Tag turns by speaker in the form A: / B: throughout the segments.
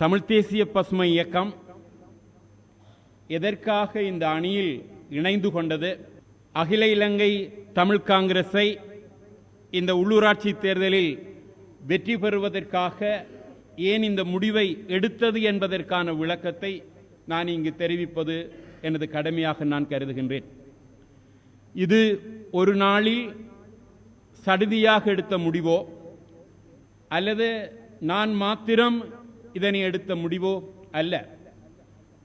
A: தமிழ் தேசிய பசுமை இயக்கம் எதற்காக இந்த அணியில் இணைந்து கொண்டது? அகில இலங்கை தமிழ் காங்கிரஸை இந்த உள்ளூராட்சி தேர்தலில் வெற்றி பெறுவதற்காக ஏன் இந்த முடிவை எடுத்தது என்பதற்கான விளக்கத்தை நான் இங்கு தெரிவிப்பது எனது கடமையாக நான் கருதுகின்றேன். இது ஒரு நாளில் சடுதியாக எடுத்த முடிவோ அல்லது நான் மாத்திரம் இதனை எடுத்த முடிவோ அல்ல.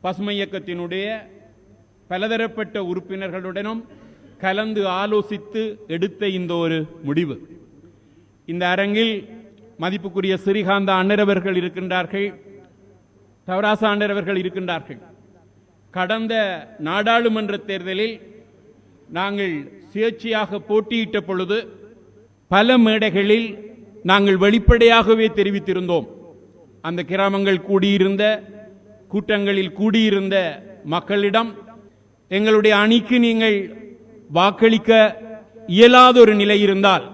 A: பசுமை இயக்கத்தினுடைய பலதரப்பட்ட உறுப்பினர்களுடனும் கலந்து ஆலோசித்து எடுத்த இந்த ஒரு முடிவு. இந்த அரங்கில் மதிப்புக்குரிய ஸ்ரீகாந்த அண்ணரவர்கள் இருக்கின்றார்கள் தவராசா அண்ணரவர்கள் இருக்கின்றார்கள். கடந்த நாடாளுமன்ற தேர்தலில் நாங்கள் சுயேட்சையாக போட்டியிட்ட பொழுது பல மேடைகளில் நாங்கள் வெளிப்படையாகவே தெரிவித்திருந்தோம். அந்த கிராமங்கள் கூடியிருந்த கூட்டங்களில் கூடியிருந்த மக்களிடம் எங்களுடைய அணிக்கு நீங்கள் வாக்களிக்க இயலாத ஒரு நிலை இருந்தால்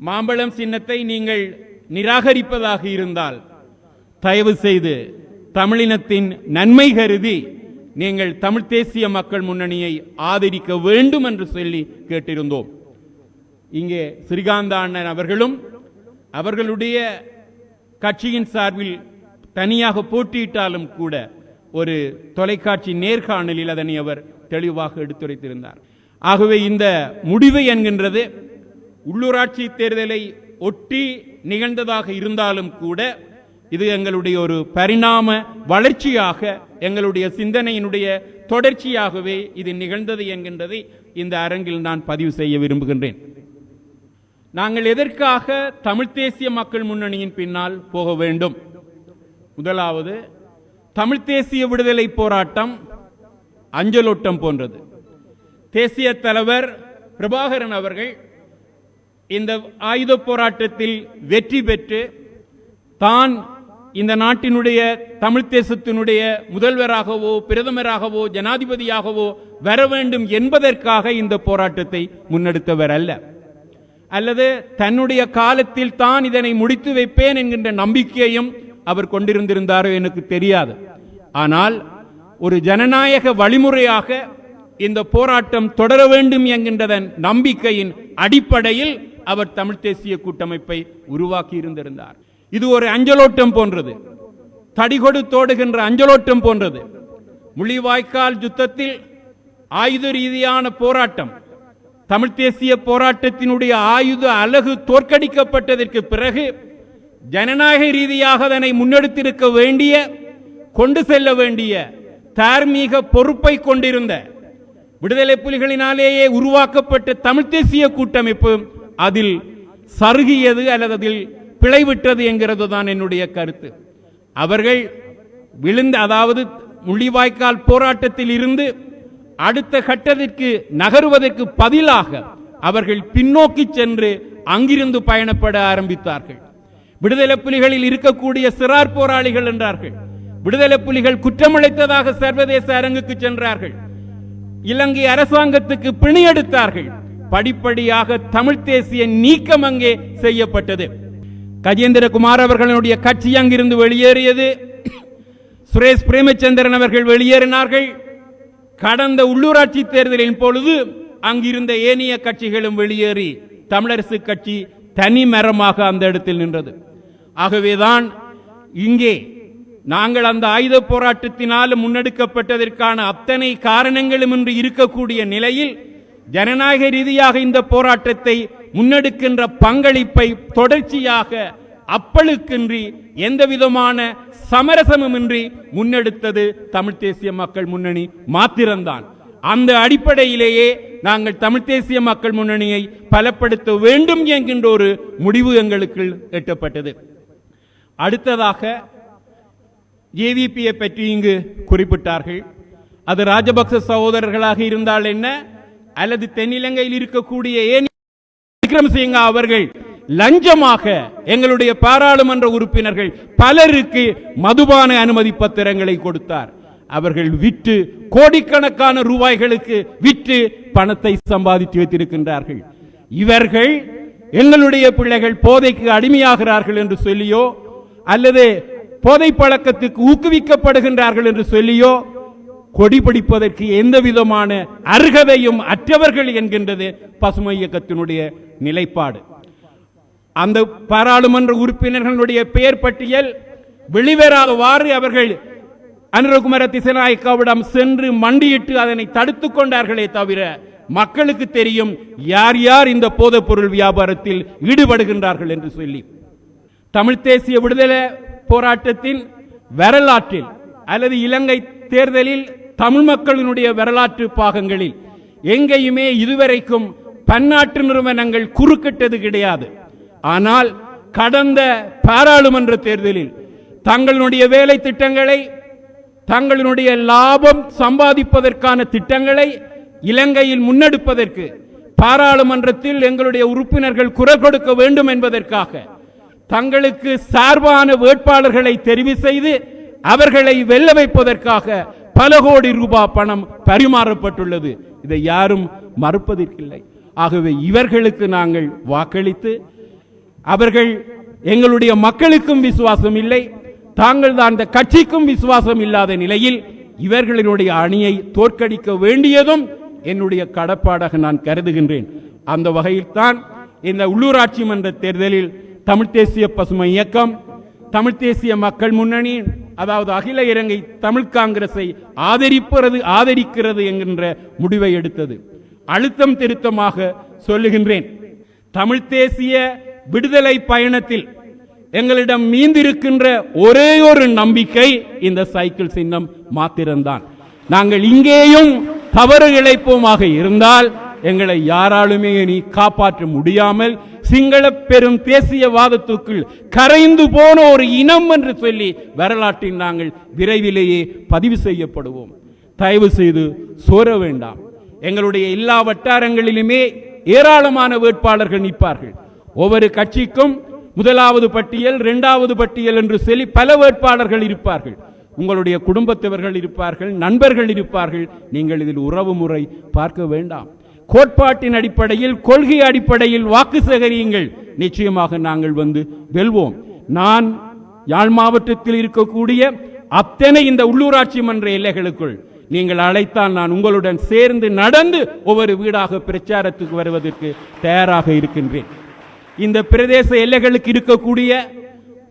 A: மாம்பழம் சின்னத்தை நீங்கள் நிராகரிப்பதாக இருந்தால் தயவு செய்து தமிழினத்தின் நன்மை கருதி நீங்கள் தமிழ் தேசிய மக்கள் முன்னணியை ஆதரிக்க வேண்டும் என்று சொல்லி கேட்டிருந்தோம். இங்கே ஸ்ரீகாந்த அண்ணன் அவர்களும் அவர்களுடைய கட்சியின் சார்பில் தனியாக போட்டியிட்டாலும் கூட ஒரு தொலைக்காட்சி நேர்காணலில் அதனை அவர் தெளிவாக எடுத்துரைத்திருந்தார். ஆகவே இந்த முடிவு என்கின்றது உள்ளூராட்சி தேர்தலை ஒட்டி நிகழ்ந்ததாக இருந்தாலும் கூட இது எங்களுடைய ஒரு பரிணாம வளர்ச்சியாக எங்களுடைய சிந்தனையினுடைய தொடர்ச்சியாகவே இது நிகழ்ந்தது என்கின்றதை இந்த அரங்கில் நான் பதிவு செய்ய விரும்புகின்றேன். நாங்கள் எதற்காக தமிழ் தேசிய மக்கள் முன்னணியின் பின்னால் போக வேண்டும்? முதலாவது தமிழ் தேசிய விடுதலை போராட்டம் அஞ்சலோட்டம் போன்றது. தேசிய தலைவர் பிரபாகரன் அவர்கள் இந்த ஆயுத போராட்டத்தில் வெற்றி பெற்று தான் இந்த நாட்டினுடைய தமிழ் தேசத்தினுடைய முதல்வராகவோ பிரதமராகவோ ஜனாதிபதியாகவோ வர வேண்டும் என்பதற்காக இந்த போராட்டத்தை முன்னெடுத்தவர் அல்ல. அல்லது தன்னுடைய காலத்தில் தான் இதனை முடித்து வைப்பேன் என்கின்ற நம்பிக்கையும் அவர் கொண்டிருந்திருந்தாரோ எனக்கு தெரியாது. ஆனால் ஒரு ஜனநாயக வழிமுறையாக இந்த போராட்டம் தொடர வேண்டும் என்கின்றதன் நம்பிக்கையின் அடிப்படையில் அவர் தமிழ் தேசிய கூட்டமைப்பை உருவாக்கி இருந்திருந்தார் இது ஒரு அஞ்சலோட்டம் போன்றது. தடிகொடு தோடுகின்ற அஞ்சலோட்டம் போன்றது. முள்ளிவாய்க்கால் யுத்தத்தில் ஆயுத ரீதியான போராட்டம் தமிழ் தேசிய போராட்டத்தினுடைய ஆயுத அலகு தோற்கடிக்கப்பட்டதற்கு பிறகு ஜனநாயக ரீதியாக அதனை முன்னெடுத்திருக்க வேண்டிய கொண்டு செல்ல வேண்டிய தார்மீக பொறுப்பை கொண்டிருந்த விடுதலை புலிகளினாலேயே உருவாக்கப்பட்ட தமிழ் தேசிய கூட்டமைப்பு அதில் சருகியது அல்லது அதில் பிழைவிட்டது என்கிறது தான் என்னுடைய கருத்து. அவர்கள் விழுந்த அதாவது முள்ளிவாய்க்கால் போராட்டத்தில் இருந்து அடுத்த கட்டத்திற்கு நகருவதற்கு பதிலாக அவர்கள் பின்னோக்கி சென்று அங்கிருந்து பயணப்பட ஆரம்பித்தார்கள். விடுதலை புலிகளில் இருக்கக்கூடிய சிறார் போராளிகள் என்றார்கள். விடுதலை புலிகள் குற்றமளித்ததாக சர்வதேச அரங்குக்கு சென்றார்கள். இலங்கை அரசாங்கத்துக்கு பிணியெடுத்தார்கள் படிப்படியாக தமிழ் தேசிய நீக்கம் அங்கே செய்யப்பட்டது. கஜேந்திரகுமார் அவர்களுடைய கட்சி அங்கிருந்து வெளியேறியது. சுரேஷ் பிரேமச்சந்திரன் அவர்கள் வெளியேறினார்கள். கடந்த உள்ளூராட்சி தேர்தலின் பொழுது அங்கிருந்த ஏனைய கட்சிகளும் வெளியேறி தமிழரசு கட்சி தனி மரமாக அந்த இடத்தில் நின்றது. ஆகவேதான் இங்கே நாங்கள் அந்த ஆயுத போராட்டத்தினால் முன்னெடுக்கப்பட்டதற்கான அத்தனை காரணங்களும் இன்று இருக்கக்கூடிய நிலையில் ஜனநாயக ரீதியாக இந்த போராட்டத்தை முன்னெடுக்கின்ற பங்களிப்பை தொடர்ச்சியாக அப்பழுக்கின்றி எந்த விதமான சமரசமுமின்றி முன்னெடுத்தது தமிழ் தேசிய மக்கள் முன்னணி மாத்திரம்தான். அந்த அடிப்படையிலேயே நாங்கள் தமிழ் தேசிய மக்கள் முன்னணியை பலப்படுத்த வேண்டும் என்கின்ற ஒரு முடிவு எங்களுக்கு எட்டப்பட்டது. அடுத்ததாக ஏவிபியை பற்றி இங்கு குறிப்பிட்டார்கள். அது ராஜபக்ச சகோதரர்களாக இருந்தால் என்ன? அல்லது தென்னிலங்கையில் இருக்கக்கூடிய ஏன் விக்ரமசிங்க அவர்கள் லஞ்சமாக எங்களுடைய பாராளுமன்ற உறுப்பினர்கள் பலருக்கு மதுபான அனுமதி பத்திரங்களை கொடுத்தார். அவர்கள் விற்று கோடிக்கணக்கான ரூபாய்களுக்கு விற்று பணத்தை சம்பாதித்து வைத்திருக்கின்றார்கள். இவர்கள் எங்களுடைய பிள்ளைகள் போதைக்கு அடிமையாகிறார்கள் என்று சொல்லியோ அல்லது போதை பழக்கத்துக்கு ஊக்குவிக்கப்படுகின்றார்கள் என்று சொல்லியோ கொடி பிடிப்பதற்கு எந்த விதமான அருகதையும் அற்றவர்கள் என்கின்றது பசுமை இயக்கத்தினுடைய நிலைப்பாடு. அந்த பாராளுமன்ற உறுப்பினர்களுடைய பெயர் பட்டியல் வெளிவராதவாறு அவர்கள் அனுரகுமார திசநாயக்காவிடம் சென்று மண்டியிட்டு அதனை தடுத்துக் கொண்டார்களே தவிர மக்களுக்கு தெரியும் யார் யார் இந்த போதைப் பொருள் வியாபாரத்தில் ஈடுபடுகின்றார்கள் என்று சொல்லி. தமிழ் தேசிய விடுதலை போராட்டத்தின் வரலாற்றில் அல்லது இலங்கை தேர்தலில் தமிழ் மக்களினுடைய வரலாற்று பாகங்களில் எங்கேயுமே இதுவரைக்கும் பன்னாட்டு நிறுவனங்கள் குறுக்கிட்டது கிடையாது. ஆனால் கடந்த பாராளுமன்ற தேர்தலில் தங்களுடைய வேலை திட்டங்களை தங்களுடைய லாபம் சம்பாதிப்பதற்கான திட்டங்களை இலங்கையில் முன்னெடுப்பதற்கு பாராளுமன்றத்தில் எங்களுடைய உறுப்பினர்கள் குரல் கொடுக்க வேண்டும் என்பதற்காக தங்களுக்கு சார்பான வேட்பாளர்களை தெரிவு செய்து அவர்களை வெல்ல வைப்பதற்காக பல கோடி ரூபாய் பணம் பரிமாறப்பட்டுள்ளது. இதை யாரும் மறுப்பதற்கில்லை. ஆகவே இவர்களுக்கு நாங்கள் வாக்களித்து அவர்கள் எங்களுடைய மக்களுக்கும் விசுவாசம் இல்லை தாங்கள் தான் அந்த கட்சிக்கும் விசுவாசம் இல்லாத நிலையில் இவர்களினுடைய அணியை தோற்கடிக்க வேண்டியதும் என்னுடைய கடப்பாடாக நான் கருதுகின்றேன். அந்த வகையில் தான் இந்த உள்ளூராட்சி மன்ற தேர்தலில் தமிழ் தேசிய பசுமை இயக்கம் தமிழ் தேசிய மக்கள் முன்னணி அதாவது அகில இலங்கை தமிழ் காங்கிரஸை ஆதரிப்பது ஆதரிக்கிறது என்கின்ற முடிவை எடுத்தது. அழுத்தம் திருத்தமாக சொல்லுகின்றேன். தமிழ் தேசிய விடுதலை பயணத்தில் எங்களிடம் மீந்திருக்கின்ற ஒரே ஒரு நம்பிக்கை இந்த சைக்கிள் சின்னம் மாத்திரம்தான். நாங்கள் இங்கேயும் தவறு இழைப்போமாக இருந்தால் எங்களை யாராலுமே நீ காப்பாற்ற முடியாமல் சிங்கள பெரும் தேசியவாதத்துக்குள் கரைந்து போன ஒரு இனம் என்று சொல்லி வரலாற்றில் நாங்கள் விரைவிலேயே பதிவு செய்யப்படுவோம். தயவு செய்து சோர வேண்டாம். எங்களுடைய எல்லா வட்டாரங்களிலுமே ஏராளமான வேட்பாளர்கள் நிற்பார்கள். ஒவ்வொரு கட்சிக்கும் முதலாவது பட்டியல் இரண்டாவது பட்டியல் என்று சொல்லி பல வேட்பாளர்கள் இருப்பார்கள். உங்களுடைய குடும்பத்தவர்கள் இருப்பார்கள் நண்பர்கள் இருப்பார்கள். நீங்கள் இதில் உறவு முறை பார்க்க வேண்டாம். கோட்பாட்டின் அடிப்படையில் கொள்கை அடிப்படையில் வாக்கு சேகரியுங்கள். நிச்சயமாக நாங்கள் வந்து வெல்வோம். நான் யாழ் மாவட்டத்தில் இருக்கக்கூடிய அத்தனை இந்த உள்ளூராட்சி மன்ற எல்லைகளுக்குள் நீங்கள் அழைத்தால் நான் உங்களுடன் சேர்ந்து நடந்து ஒவ்வொரு வீடாக பிரச்சாரத்துக்கு வருவதற்கு தயாராக இருக்கின்றேன். இந்த பிரதேச எல்லைகளுக்கு இருக்கக்கூடிய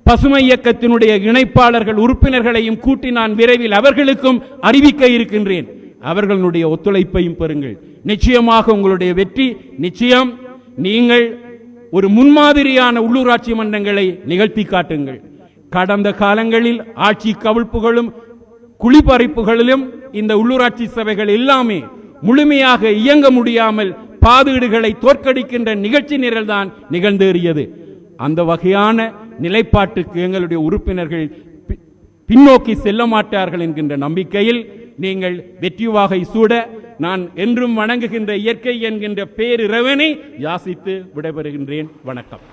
A: பசுமை இயக்கத்தினுடைய இணைப்பாளர்கள் உறுப்பினர்களையும் கூட்டி நான் விரைவில் அவர்களுக்கும் அறிவிக்க இருக்கின்றேன். அவர்களுடைய ஒத்துழைப்பையும் பெறுங்கள். நிச்சயமாக உங்களுடைய வெற்றி நிச்சயம் நீங்கள் ஒரு முன்மாதிரியான உள்ளூராட்சி மன்றங்களை நிகழ்த்தி காட்டுங்கள். கடந்த காலங்களில் ஆட்சி கவிழ்ப்புகளும் குளிப்பறிப்புகளிலும் இந்த உள்ளூராட்சி சபைகள் எல்லாமே முழுமையாக இயங்க முடியாமல் பாதுகீடுகளை தோற்கடிக்கின்ற நிகழ்ச்சி நிரல்தான் நிகழ்ந்தேறியது. அந்த வகையான நிலைப்பாட்டுக்கு எங்களுடைய உறுப்பினர்கள் பின்னோக்கி செல்ல மாட்டார்கள் என்கின்ற நம்பிக்கையில் நீங்கள் வெற்றிவாகை சூட நான் என்றும் வணங்குகின்ற இயற்கை என்கின்ற பேரிரவனை யாசித்து விடைபெறுகின்றேன். வணக்கம்.